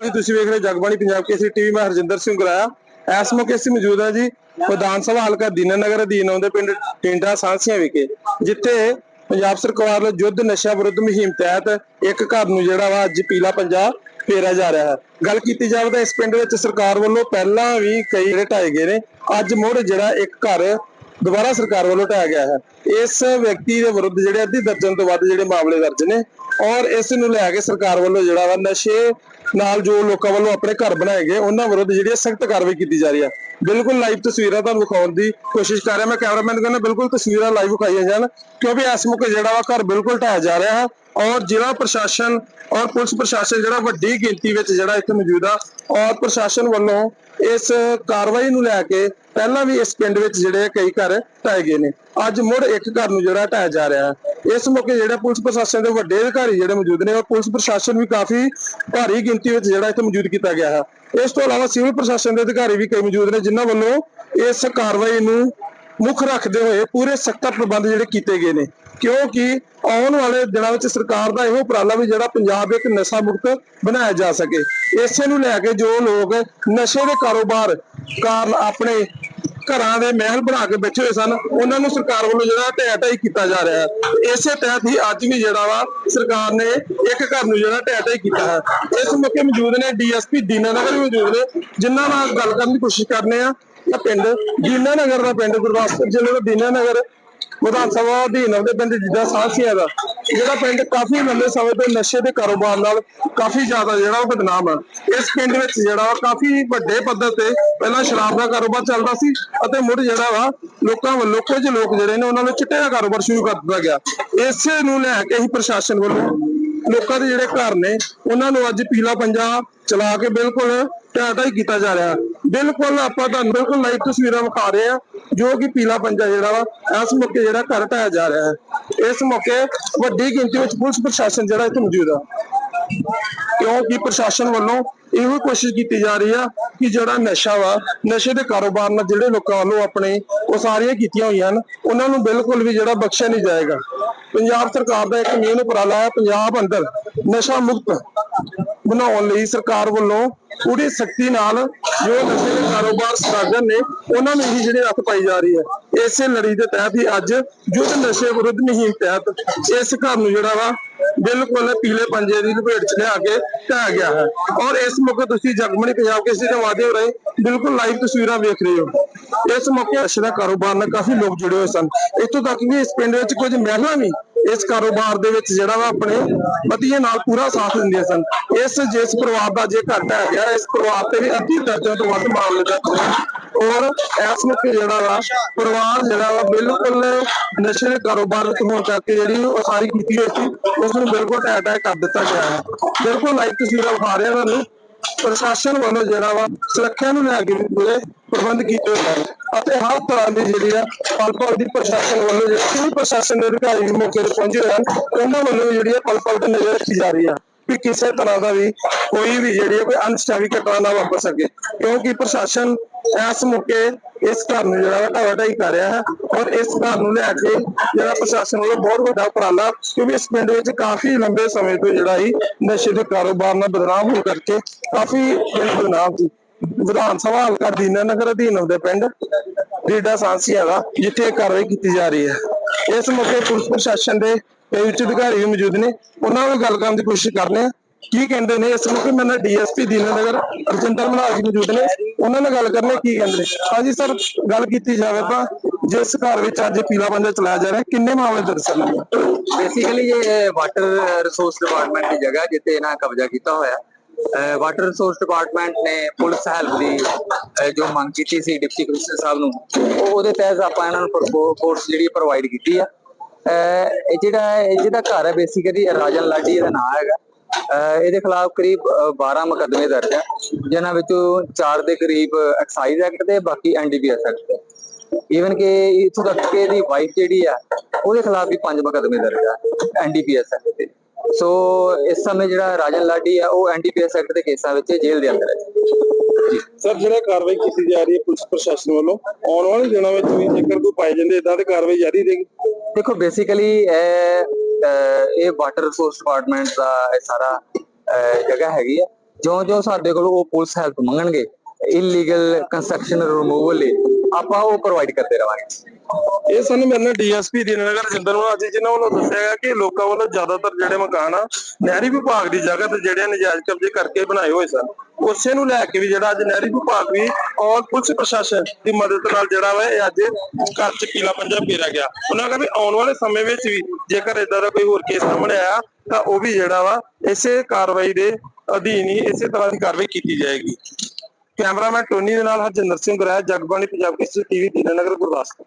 ਤੁਸੀਂ ਵੇਖ ਰਹੇ ਜਗਬਾਣੀ ਪੰਜਾਬ ਕੇਸਰੀ ਟੀਵੀ, ਮੈਂ ਹਰਜਿੰਦਰ ਸਿੰਘ ਗੁਰਾਇਆ ਇਸ ਮੌਕੇ ਅਸੀਂ ਮੌਜੂਦ ਹਾਂ ਜੀ ਵਿਧਾਨ ਸਭਾ ਹਲਕਾ ਦੀਨਾਨਗਰ ਅਧੀਨ ਆਉਂਦੇ ਪਿੰਡ ਟਿੰਡਾ ਸਾਂਸੀਆਂ ਵਿਖੇ, ਜਿੱਥੇ ਪੰਜਾਬ ਸਰਕਾਰ ਵੱਲੋਂ ਯੁੱਧ ਨਸ਼ਾ ਵਿਰੁੱਧ ਮੁਹਿੰਮ ਤਹਿਤ ਇੱਕ ਘਰ ਨੂੰ ਜਿਹੜਾ ਵਾ ਅੱਜ ਪੀਲਾ ਪੰਜਾਬ ਫੇਰਿਆ ਜਾ ਰਿਹਾ ਹੈ। ਗੱਲ ਕੀਤੀ ਜਾਵੇ ਤਾਂ ਇਸ ਪਿੰਡ ਵਿੱਚ ਸਰਕਾਰ ਵੱਲੋਂ ਪਹਿਲਾਂ ਵੀ ਕਈ ਜਿਹੜੇ ਢਾਏ ਗਏ ਨੇ, ਅੱਜ ਮੁੜ ਜਿਹੜਾ ਇੱਕ ਘਰ ਦੁਬਾਰਾ ਸਰਕਾਰ ਵੱਲੋਂ ਢਾਇਆ ਗਿਆ ਹੈ। ਇਸ ਵਿਅਕਤੀ ਦੇ ਵਿਰੁੱਧ ਜਿਹੜੇ ਅੱਧੀ ਦਰਜਨ ਤੋਂ ਵੱਧ ਜਿਹੜੇ ਮਾਮਲੇ ਦਰਜ ਨੇ ਔਰ ਇਸ ਨੂੰ ਲੈ ਕੇ ਸਰਕਾਰ ਵੱਲੋਂ ਜਿਹੜਾ ਵਾ ਨਸ਼ੇ ਨਾਲ ਜੋ ਲੋਕਾਂ ਵੱਲੋਂ ਆਪਣੇ ਘਰ ਬਣਾਏ ਗਏ, ਉਹਨਾਂ ਵਿਰੁੱਧ ਜਿਹੜੀ ਸਖਤ ਕਾਰਵਾਈ ਕੀਤੀ ਜਾ ਰਹੀ ਹੈ। ਬਿਲਕੁਲ ਲਾਈਵ ਤਸਵੀਰਾਂ ਤੁਹਾਨੂੰ ਵਿਖਾਉਣ ਦੀ ਕੋਸ਼ਿਸ਼ ਕਰ ਰਿਹਾ। ਮੈਂ ਕੈਮਰਾਮੈਨ ਨੂੰ ਕਹਿੰਦਾ, ਬਿਲਕੁਲ ਤਸਵੀਰਾਂ ਲਾਈਵ ਵਿਖਾਈਆਂ ਜਾਣ, ਕਿਉਂਕਿ ਇਸ ਮੌਕੇ ਜਿਹੜਾ ਵਾ ਘਰ ਬਿਲਕੁਲ ਢਾਇਆ ਜਾ ਰਿਹਾ ਹੈ। ਔਰ ਜ਼ਿਲ੍ਹਾ ਪ੍ਰਸ਼ਾਸਨ ਔਰ ਪੁਲਿਸ ਪ੍ਰਸ਼ਾਸਨ ਜਿਹੜਾ ਵੱਡੀ ਗਿਣਤੀ ਵਿੱਚ ਜਿਹੜਾ ਇੱਥੇ ਮੌਜੂਦ ਆ, ਔਰ ਪ੍ਰਸ਼ਾਸਨ ਵੱਲੋਂ ਇਸ ਕਾਰਵਾਈ ਨੂੰ ਲੈ ਕੇ ਪਹਿਲਾਂ ਵੀ ਇਸ ਪਿੰਡ ਵਿੱਚ ਜਿਹੜੇ ਕਈ ਘਰ ਢਾਏ ਗਏ ਨੇ। ਅੱਜ ਮੁੜ ਇੱਕ ਘਰ ਨੂੰ ਜਿਹੜਾ ਢਾਇਆ ਜਾ ਰਿਹਾ ਹੈ। ਇਸ ਮੌਕੇ ਜਿਹੜਾ ਪੁਲਿਸ ਪ੍ਰਸ਼ਾਸਨ ਦੇ ਵੱਡੇ ਅਧਿਕਾਰੀ ਜਿਹੜੇ ਮੌਜੂਦ ਨੇ, ਔਰ ਪੁਲਿਸ ਪ੍ਰਸ਼ਾਸਨ ਵੀ ਕਾਫੀ ਭਾਰੀ ਗਿਣਤੀ ਵਿੱਚ ਜਿਹੜਾ ਇੱਥੇ ਮੌਜੂਦ ਕੀਤਾ ਗਿਆ ਹੈ। ਇਸ ਤੋਂ ਇਲਾਵਾ ਸਿਵਲ ਪ੍ਰਸ਼ਾਸਨ ਦੇ ਅਧਿਕਾਰੀ ਵੀ ਕਈ ਮੌਜੂਦ ਨੇ, ਜਿਨ੍ਹਾਂ ਵੱਲੋਂ ਇਸ ਕਾਰਵਾਈ ਨੂੰ ਮੁੱਖ ਰੱਖਦੇ ਹੋਏ ਪੂਰੇ ਸਖਤ ਪ੍ਰਬੰਧ ਜਿਹੜੇ ਕੀਤੇ ਗਏ ਨੇ। ਕਿਉਂਕਿ ਆਉਣ ਵਾਲੇ ਦਿਨਾਂ ਵਿੱਚ ਸਰਕਾਰ ਦਾ ਇਹੋ ਉਪਰਾਲਾ ਵੀ ਜਿਹੜਾ ਪੰਜਾਬ ਇੱਕ ਨਸ਼ਾ ਮੁਕਤ ਬਣਾਇਆ ਜਾ ਸਕੇ। ਇਸੇ ਨੂੰ ਲੈ ਕੇ ਜੋ ਲੋਕ ਨਸ਼ੇ ਦੇ ਕਾਰੋਬਾਰ ਕਾਰਨ ਆਪਣੇ ਘਰਾਂ ਦੇ ਮਹਿਲ ਬਣਾ ਕੇ ਬੈਠੇ ਹੋਏ ਸਨ, ਉਹਨਾਂ ਨੂੰ ਸਰਕਾਰ ਵੱਲੋਂ ਜਿਹੜਾ ਢਹਿ ਢਾਈ ਕੀਤਾ ਜਾ ਰਿਹਾ ਹੈ। ਇਸੇ ਤਹਿਤ ਹੀ ਅੱਜ ਵੀ ਜਿਹੜਾ ਵਾ ਸਰਕਾਰ ਨੇ ਇੱਕ ਘਰ ਨੂੰ ਜਿਹੜਾ ਢਹਿ ਢਾਈ ਕੀਤਾ ਹੈ। ਇਸ ਮੌਕੇ ਮੌਜੂਦ ਨੇ ਡੀਐਸਪੀ ਦੀਨਾਨਗਰ ਵੀ ਮੌਜੂਦ ਨੇ, ਜਿਨ੍ਹਾਂ ਨਾਲ ਗੱਲ ਕਰਨ ਦੀ ਕੋਸ਼ਿਸ਼ ਕਰਨੇ ਆ ਇਹ ਪਿੰਡ, ਦੀਨਾਨਗਰ ਦਾ ਪਿੰਡ, ਗੁਰਦਾਸਪੁਰ ਜ਼ਿਲ੍ਹੇ ਦਾ ਦੀਨਾ ਨਗਰ ਵਿਧਾਨ ਸਭਾ ਅਧੀਨ ਆਉਂਦੇ ਪਿੰਡ ਜਿੱਦਾਂ ਸਾਂਸੀਆਂ ਦਾ, ਜਿਹੜਾ ਪਿੰਡ ਕਾਫੀ ਲੰਬੇ ਸਮੇਂ ਤੋਂ ਨਸ਼ੇ ਦੇ ਕਾਰੋਬਾਰ ਨਾਲ ਕਾਫੀ ਜ਼ਿਆਦਾ ਜਿਹੜਾ ਉਹ ਬਦਨਾਮ ਹੈ ਇਸ ਪਿੰਡ ਵਿੱਚ ਜਿਹੜਾ ਕਾਫੀ ਵੱਡੇ ਪੱਧਰ ਤੇ ਪਹਿਲਾਂ ਸ਼ਰਾਬ ਦਾ ਕਾਰੋਬਾਰ ਚੱਲਦਾ ਸੀ ਅਤੇ ਮੁੜ ਜਿਹੜਾ ਵਾ ਲੋਕਾਂ ਵੱਲੋਂ ਕੁਝ ਲੋਕ ਜਿਹੜੇ ਨੇ ਉਹਨਾਂ ਨੂੰ ਚਿੱਟੇ ਦਾ ਕਾਰੋਬਾਰ ਸ਼ੁਰੂ ਕਰ ਦਿੱਤਾ ਗਿਆ। ਇਸੇ ਨੂੰ ਲੈ ਕੇ ਹੀ ਪ੍ਰਸ਼ਾਸਨ ਵੱਲੋਂ ਲੋਕਾਂ ਦੇ ਜਿਹੜੇ ਘਰ ਨੇ, ਉਹਨਾਂ ਨੂੰ ਅੱਜ ਪੀਲਾ ਪੰਜਾ ਚਲਾ ਕੇ ਬਿਲਕੁਲ ਟਾਟਾ ਹੀ ਕੀਤਾ ਜਾ ਰਿਹਾ। ਬਿਲਕੁਲ ਆਪਾਂ ਤੁਹਾਨੂੰ ਬਿਲਕੁਲ ਲਾਈਵ ਤਸਵੀਰਾਂ ਵਿਖਾ ਰਹੇ ਆ ਜੋ ਕਿ ਪੀਲਾ ਪੰਜਾ ਜਿਹੜਾ ਵਾ, ਇਸ ਮੌਕੇ ਜਿਹੜਾ ਘਰ ਢਾਇਆ ਜਾ ਰਿਹਾ ਹੈ। ਇਸ ਮੌਕੇ ਵੱਡੀ ਗਿਣਤੀ ਵਿੱਚ ਪੁਲਿਸ ਪ੍ਰਸ਼ਾਸਨ ਜਿਹੜਾ ਇੱਥੇ ਮੌਜੂਦ ਆ। ਕਿਉਂਕਿ ਪ੍ਰਸ਼ਾਸਨ ਵੱਲੋਂ ਇਹੋ ਕੋਸ਼ਿਸ਼ ਕੀਤੀ ਜਾ ਰਹੀ ਆ ਕਿ ਜਿਹੜਾ ਨਸ਼ਾ ਵਾ, ਨਸ਼ੇ ਦੇ ਕਾਰੋਬਾਰ ਨਾਲ ਜਿਹੜੇ ਲੋਕਾਂ ਵੱਲੋਂ ਆਪਣੇ ਉਹ ਸਾਰੀਆਂ ਕੀਤੀਆਂ ਹੋਈਆਂ ਹਨ, ਉਹਨਾਂ ਨੂੰ ਬਿਲਕੁਲ ਵੀ ਜਿਹੜਾ ਬਖਸ਼ਿਆ ਨਹੀਂ ਜਾਏਗਾ। ਪੰਜਾਬ ਸਰਕਾਰ ਦਾ ਇੱਕ ਮੇਨ ਉਪਰਾਲਾ ਹੈ ਪੰਜਾਬ ਅੰਦਰ ਨਸ਼ਾ ਮੁਕਤ ਬਣਾਉਣ ਲਈ ਸਰਕਾਰ ਵੱਲੋਂ ਪੂਰੀ ਸਖਤੀ ਨਾਲ ਜੋ ਨਸ਼ੇ ਦੇ ਕਾਰੋਬਾਰ ਸਦਾਗਰ ਨੇ, ਉਹਨਾਂ ਨੂੰ ਹੀ ਜਿਹੜੇ ਹੱਥ ਪਾਈ ਜਾ ਰਹੀ ਹੈ। ਇਸੇ ਲੜੀ ਦੇ ਤਹਿਤ ਹੀ ਅੱਜ ਯੁੱਧ ਨਸ਼ੇ ਵਿਰੁੱਧ ਮੁਹਿੰਮ ਤਹਿਤ ਇਸ ਘਰ ਨੂੰ ਜਿਹੜਾ ਵਾ ਬਿਲਕੁਲ ਪੀਲੇ ਪੰਜੇ ਦੀ ਲਪੇਟ ਚ ਲਿਆ ਕੇ ਢਾਇਆ ਗਿਆ ਹੈ। ਔਰ ਇਸ ਮੌਕੇ ਤੁਸੀਂ ਜਗਮਣੀ ਪੰਜਾਬ ਕਿਸੇ ਦੇ ਮਾਧਿਅਮ ਰਾਹੀਂ, ਬਿਲਕੁਲ ਲਾਈਵ ਤਸਵੀਰਾਂ ਵੇਖ ਰਹੇ ਹੋ। ਇਸ ਮੌਕੇ ਨਸ਼ੇ ਦਾ ਕਾਰੋਬਾਰ ਨਾਲ ਕਾਫੀ ਲੋਕ ਜੁੜੇ ਹੋਏ ਸਨ। ਇੱਥੋਂ ਤੱਕ ਵੀ ਇਸ ਪਿੰਡ ਵਿੱਚ ਕੁਝ ਮਹਿਲਾ ਵੀ ਇਸ ਕਾਰੋਬਾਰ ਦੇ ਵਿੱਚ ਜਿਹੜਾ ਵਾ ਆਪਣੇ ਪਤੀਆਂ ਨਾਲ ਪੂਰਾ ਸਾਥ ਦਿੰਦੇ ਸਨ। ਇਸ ਜਿਸ ਪਰਿਵਾਰ ਦਾ ਜੇ ਘਰ ਢਹਿ ਇਸ ਪਰਿਵਾਰ ਤੇ ਵੀ ਅੱਧੀ ਦਰਜਨ ਤੋਂ ਵੱਧ ਮਾਮਲੇ ਦਰਜ ਨੇ ਔਰ ਇਸ ਮੌਕੇ ਜਿਹੜਾ ਵਾ, ਪਰਿਵਾਰ ਜਿਹੜਾ ਵਾ ਬਿਲਕੁਲ ਨਸ਼ੇ ਦੇ ਕਾਰੋਬਾਰ ਤੋਂ ਹੋਣ ਕਰਕੇ ਜਿਹੜੀ ਉਹ ਸਾਰੀ ਕੀਤੀ ਹੋਈ ਸੀ, ਉਸ ਨੂੰ ਬਿਲਕੁਲ ਟੈਟ ਟੈਟ ਕਰ ਦਿੱਤਾ ਗਿਆ ਹੈ। ਬਿਲਕੁਲ ਲਾਈਵ ਤਸਵੀਰਾਂ ਵਿਖਾ ਰਿਹਾ ਤੁਹਾਨੂੰ। ਪ੍ਰਸ਼ਾਸਨ ਵੱਲੋਂ ਜਿਹੜਾ ਵਾ ਸੁਰੱਖਿਆ ਨੂੰ ਲੈ ਕੇ ਪੂਰੇ ਪ੍ਰਬੰਧ ਕੀਤੇ ਹੋਏ ਹਨ। ਅਤੇ ਹਰ ਤਰ੍ਹਾਂ ਦੀ ਜਿਹੜੀ ਆ ਪਲ ਪਲ ਦੀ ਪ੍ਰਸ਼ਾਸਨ ਵੱਲੋਂ ਜਿਹੜੇ ਸਿਵਲ ਪ੍ਰਸ਼ਾਸਨ ਦੇ ਅਧਿਕਾਰੀ ਵੀ ਮੌਕੇ ਤੇ ਪਹੁੰਚੇ ਹਨ, ਉਹਨਾਂ ਵੱਲੋਂ ਜਿਹੜੀ ਆ ਪਲ ਪਲ ਤੇ ਨਜ਼ਰ ਰੱਖੀ ਜਾ ਰਹੀ ਆ ਵੀ ਕਿਸੇ ਤਰ੍ਹਾਂ ਦਾ ਵੀ ਕੋਈ ਵੀ ਜਿਹੜੀ ਕੋਈ ਅਨਸਟਾਵੀ ਘਟਨਾ ਨਾ ਵਾਪਰ ਸਕੇ। ਕਿਉਂਕਿ ਪ੍ਰਸ਼ਾਸਨ ਇਸ ਮੌਕੇ ਇਸ ਘਰ ਨੂੰ ਜਿਹੜਾ ਢਾਵਾ ਢਾਈ ਕਰ ਰਿਹਾ ਹੈ ਔਰ ਇਸ ਘਰ ਨੂੰ ਲੈ ਕੇ ਜਿਹੜਾ ਪ੍ਰਸ਼ਾਸਨ ਵੱਲੋਂ ਬਹੁਤ ਵੱਡਾ ਉਪਰਾਲਾ ਕਿਉਂਕਿ ਇਸ ਪਿੰਡ ਵਿੱਚ ਕਾਫੀ ਲੰਬੇ ਸਮੇਂ ਤੋਂ ਜਿਹੜਾ ਹੀ ਨਸ਼ੇ ਦੇ ਕਾਰੋਬਾਰ ਨਾਲ ਬਦਨਾਮ ਹੋਣ ਕਰਕੇ ਕਾਫੀ ਬਦਨਾਮ ਸੀ ਵਿਧਾਨ ਸਭਾ ਹਲਕਾ ਦੀਨਾ ਨਗਰ ਅਧੀਨ ਆਉਂਦੇ ਪਿੰਡ, ਰੀਡਾ ਸਾਂਸੀਆ ਦਾ ਜਿੱਥੇ ਕਾਰਵਾਈ ਕੀਤੀ ਜਾ ਰਹੀ ਹੈ। ਇਸ ਮੌਕੇ ਪੁਲਿਸ ਪ੍ਰਸ਼ਾਸਨ ਦੇ ਕਈ ਉੱਚ ਅਧਿਕਾਰੀ ਵੀ ਮੌਜੂਦ ਨੇ, ਉਹਨਾਂ ਨਾਲ ਗੱਲ ਕਰਨ ਦੀ ਕੋਸ਼ਿਸ਼ ਕਰਨੇ ਆ ਕੀ ਕਹਿੰਦੇ ਨੇ? ਇਸ ਮੌਕੇ ਮੈਂ ਡੀਐਸਪੀ ਦੀਨਾ ਨਗਰ ਰਜਿੰਦਰ ਮਨਾਲ ਮੌਜੂਦ ਨੇ। ਉਹਨਾਂ ਨਾਲ ਗੱਲ ਕਰਨੇ ਕੀ ਕਹਿੰਦੇ ਨੇ? ਹਾਂਜੀ ਸਰ, ਗੱਲ ਕੀਤੀ ਜਾਵੇ ਤਾਂ ਜਿਸ ਘਰ ਵਿੱਚ ਅੱਜ ਪੀਲਾ ਬੰਦਾ ਚਲਾਇਆ ਜਾ ਰਿਹਾ, ਕਿੰਨੇ ਮਾਮਲੇ ਦਰਸਨ ਨੇ ਬੇਸਿਕਲੀ ਇਹ ਵਾਟਰ ਰਿਸੋਰਸ ਡਿਪਾਰਟਮੈਂਟ ਦੀ ਜਗ੍ਹਾ ਜਿੱਤੇ ਇਹਨਾਂ ਕਬਜ਼ਾ ਕੀਤਾ ਹੋਇਆ। ਵਾਟਰ ਰਿਸੋਰਸ ਡਿਪਾਰਟਮੈਂਟ ਨੇ ਪੁਲਿਸ ਹੈਲਪ ਦੀ ਜੋ ਮੰਗ ਕੀਤੀ ਸੀ ਡਿਪਟੀ ਕਮਿਸ਼ਨਰ ਸਾਹਿਬ ਨੂੰ ਉਹਦੇ ਤਹਿਤ ਆਪਾਂ ਇਹਨਾਂ ਨੂੰ ਫੋਰਸ ਜਿਹੜੀ ਪ੍ਰੋਵਾਈਡ ਕੀਤੀ ਆ। ਇਹ ਜਿਹੜਾ ਜਿਹਦਾ ਘਰ ਹੈ ਬੇਸਿਕਲੀ ਰਾਜਨ ਲਾਡੀ ਇਹਦਾ ਨਾਮ ਹੈਗਾ। ਇਹਦੇ ਖਿਲਾਫ ਕਰੀਬ ਅਹ, 12 ਮੁਕੱਦਮੇ ਦਰਜ ਹੈ ਜਿਨ੍ਹਾਂ ਵਿੱਚੋਂ 4 ਦੇ ਕਰੀਬ ਐਕਸਾਈਜ਼ ਐਕਟ ਦੇ ਬਾਕੀ ਐਨਡੀਪੀਐਸ ਐਕਟ ਦੇ ਈਵਨ ਕਿ ਇਥੋਂ ਤੱਕ ਕਿ ਇਹਦੀ ਵਾਈਫ ਜਿਹੜੀ ਆ ਉਹਦੇ ਖਿਲਾਫ ਵੀ ਪੰਜ ਮੁਕੱਦਮੇ ਦਰਜ ਆ ਐਨਡੀਪੀਐਸ ਐਕਟ ਦੇ। ਸੋ ਇਸ ਸਮੇਂ ਜਿਹੜਾ ਰਾਜਨ ਲਾਡੀ ਆ ਉਹ ਐਨਡੀਪੀਐਸ ਐਕਟ ਦੇ ਕੇਸਾਂ ਵਿੱਚ ਜੇਲ੍ਹ ਦੇ ਅੰਦਰ ਹੈ। ਸਰ ਜਿਹੜਾ ਕਾਰਵਾਈ ਕੀਤੀ ਜਾ ਰਹੀ ਹੈ ਪੁਲਿਸ ਪ੍ਰਸ਼ਾਸਨ ਵੱਲੋਂ ਆਉਣ ਵਾਲੇ ਦਿਨਾਂ ਵਿੱਚ ਵੀ ਜੇਕਰ ਕੋਈ ਪਾਏ ਜਾਂਦੇ ਇਦਾਂ ਦੀ ਕਾਰਵਾਈ ਜਾਰੀ ਰਹੇਗੀ? ਦੇਖੋ ਬੇਸਿਕਲੀ ਇਹ ਇਹ ਵਾਟਰ ਰਿਸੋਰਸ ਡਿਪਾਰਟਮੈਂਟ ਦਾ ਇਹ ਸਾਰਾ ਜਗ੍ਹਾ ਹੈਗੀ ਆ। ਜਿਉਂ-ਜਿਉਂ ਸਾਡੇ ਕੋਲ ਉਹ ਪੁਲਿਸ ਹੈਲਪ ਮੰਗਣਗੇ ਇਲੀਗਲ ਕੰਸਟਰਕਸ਼ਨ ਰਿਮੂਵਲ ਲਈ ਆਪਾਂ ਉਹ ਪ੍ਰੋਵਾਈਡ ਕਰਦੇ ਰਵਾਂਗੇ। ਇਹ ਸਾਨੂੰ ਮੇਰੇ ਨਾਲ ਡੀਐਸਪੀ ਦੀਨਨਗਰ ਰਜਿੰਦਰ ਨੂੰ ਅੱਜ ਜਿਨ੍ਹਾਂ ਵੱਲੋਂ ਦੱਸਿਆ ਗਿਆ ਕਿ ਲੋਕਾਂ ਵੱਲੋਂ ਜ਼ਿਆਦਾਤਰ ਜਿਹੜੇ ਮਕਾਨ ਆ, ਨਹਿਰੀ ਵਿਭਾਗ ਦੀ ਜਗ੍ਹਾ ਤੇ ਜਿਹੜੇ ਨਜਾਇਜ਼ ਕਬਜ਼ੇ ਕਰਕੇ ਬਣਾਏ ਹੋਏ ਸਨ। ਉਸੇ ਨੂੰ ਲੈ ਕੇ ਵੀ ਜਿਹੜਾ ਅੱਜ ਨਹਿਰੀ ਵਿਭਾਗ ਵੀ ਔਰ ਪੁਲਿਸ ਪ੍ਰਸ਼ਾਸਨ ਦੀ ਮਦਦ ਨਾਲ ਜਿਹੜਾ ਵਾ ਇਹ ਅੱਜ ਘਰ ਚ ਕੀਲਾ ਪੰਜਾ ਫੇਰਿਆ ਗਿਆ। ਉਹਨਾਂ ਕਹਿੰਦਾ ਆਉਣ ਵਾਲੇ ਸਮੇਂ ਵਿੱਚ ਵੀ ਜੇਕਰ ਇਦਾਂ ਦਾ ਕੋਈ ਹੋਰ ਕੇਸ ਸਾਹਮਣੇ ਆਇਆ, ਤਾਂ ਉਹ ਵੀ ਜਿਹੜਾ ਵਾ ਇਸੇ ਕਾਰਵਾਈ ਦੇ ਅਧੀਨ ਹੀ ਇਸੇ ਤਰ੍ਹਾਂ ਦੀ ਕਾਰਵਾਈ ਕੀਤੀ ਜਾਏਗੀ। ਕੈਮਰਾਮੈਨ ਟੋਨੀ ਦੇ ਨਾਲ ਹਰਜਿੰਦਰ ਸਿੰਘ ਗੁਰਾਇਆ ਜਗਬਾਣੀ ਪੰਜਾਬ ਕੇਸਰੀ ਟੀਵੀ, ਦੀਨਨਗਰ, ਗੁਰਦਾਸਪੁਰ।